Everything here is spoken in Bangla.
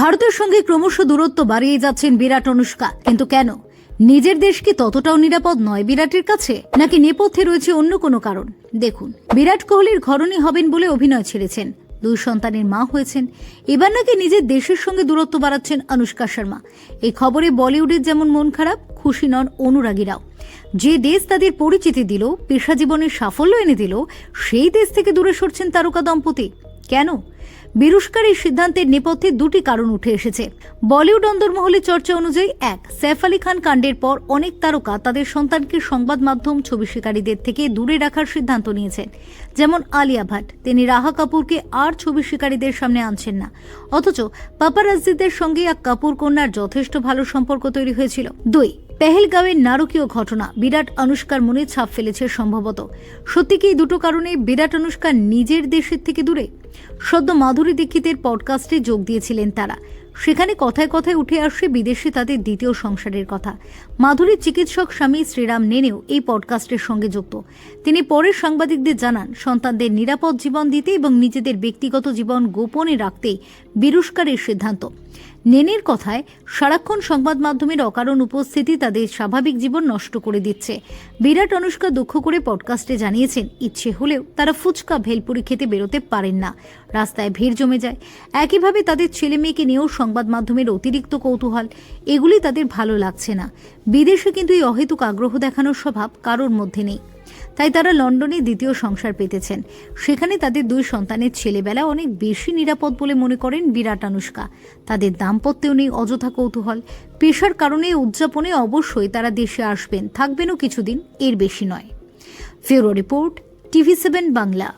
ভারতের সঙ্গে ক্রমশ দূরত্ব বাড়িয়ে যাচ্ছেন বিরাট অনুষ্কা। কিন্তু কেন? নিজের দেশ কি ততটাও নিরাপদ নয় বিরাটের কাছে? নাকি নেপথ্যে রয়েছে অন্য কোনো কারণ? দেখুন, বিরাট কোহলির ঘরণী হবেন বলে অভিনয় ছেড়েছেন। দুই সন্তানের মা হয়েছেন। এবার নাকি নিজের দেশের সঙ্গে দূরত্ব বাড়াচ্ছেন অনুষ্কা শর্মা। এই খবরে বলিউডের যেমন মন খারাপ, খুশি নন অনুরাগীরাও যে দেশ তাদের পরিচিতি দিল পেশা জীবনের সাফল্য এনে দিল, সেই দেশ থেকে দূরে সরছেন তারকা দম্পতি। কেন? বিরুষ্কার এই সিদ্ধান্তের নেপথ্যে দুটি কারণ উঠে এসেছে। বলিউড অন্দরমহলে চর্চা অনুযায়ী এক সৈফ আলী খান কাণ্ডের পর অনেক তারকা তাদের সন্তানকে সংবাদ মাধ্যম ছবি শিকারীদের থেকে দূরে রাখার সিদ্ধান্ত নিয়েছেন যেমন আলিয়া ভাট, তিনি রাহা কাপুরকে আর ছবি শিকারীদের সামনে আনছেন না। অথচ পাপারাজ্জিদের সঙ্গে এক কাপুর কন্যার যথেষ্ট ভালো সম্পর্ক তৈরি হয়েছিল। দুই, পেহেলগাঁওয়ের নারকীয় ঘটনা, বিরাট অনুষ্কার মনে ছাপ ফেলেছে সম্ভবত। সত্যি কি দুটো কারণে বিরাট অনুষ্কার নিজের দেশের থেকে দূরে? সদ্য মাধুরী দীক্ষিতের পডকাস্টে যোগ দিয়েছিলেন তারা। সেখানে কথায় কথায় উঠে আসে বিদেশে তাদের দ্বিতীয় সংসারের কথা। মাধুরীর চিকিৎসক স্বামী শ্রীরাম নেনেও এই পডকাস্টের সঙ্গে যুক্ত। তিনি পরে সাংবাদিকদের জানান, সন্তানদের নিরাপদ জীবন দিতে এবং নিজেদের ব্যক্তিগত জীবন গোপনে রাখতে বিরুষ্কারের সিদ্ধান্ত। নেনের কথায়, সারাক্ষণ সংবাদ মাধ্যমের অকারণ উপস্থিতি তাদের স্বাভাবিক জীবন নষ্ট করে দিচ্ছে। বিরাট অনুষ্কা দুঃখ করে পডকাস্টে জানিয়েছেন, ইচ্ছে হলেও তারা ফুচকা, ভেলপুরি খেতে বেরোতে পারেন না। রাস্তায় ভিড় জমে যায়। একইভাবে তাদের ছেলে মেয়েকে নিয়েও সংবাদ মাধ্যমের অতিরিক্ত কৌতূহল, এগুলি তাদের ভালো লাগছে না। বিদেশে কিন্তু এই অহেতুক আগ্রহ দেখানোর স্বভাব কারোর মধ্যে নেই। তাই তারা লন্ডনে দ্বিতীয় সংসার পেতেছেন। সেখানে তাদের দুই সন্তানের ছেলেবেলা অনেক বেশি নিরাপদ বলে মনে করেন বিরাট আনুষ্কা। তাদের দাম্পত্যেও নেই অযথা কৌতূহল। পেশার কারণে উদযাপনে অবশ্যই তারা দেশে আসবেন, থাকবেনও কিছুদিন, এর বেশি নয়। ফেরো রিপোর্ট, টিভি সেভেন বাংলা।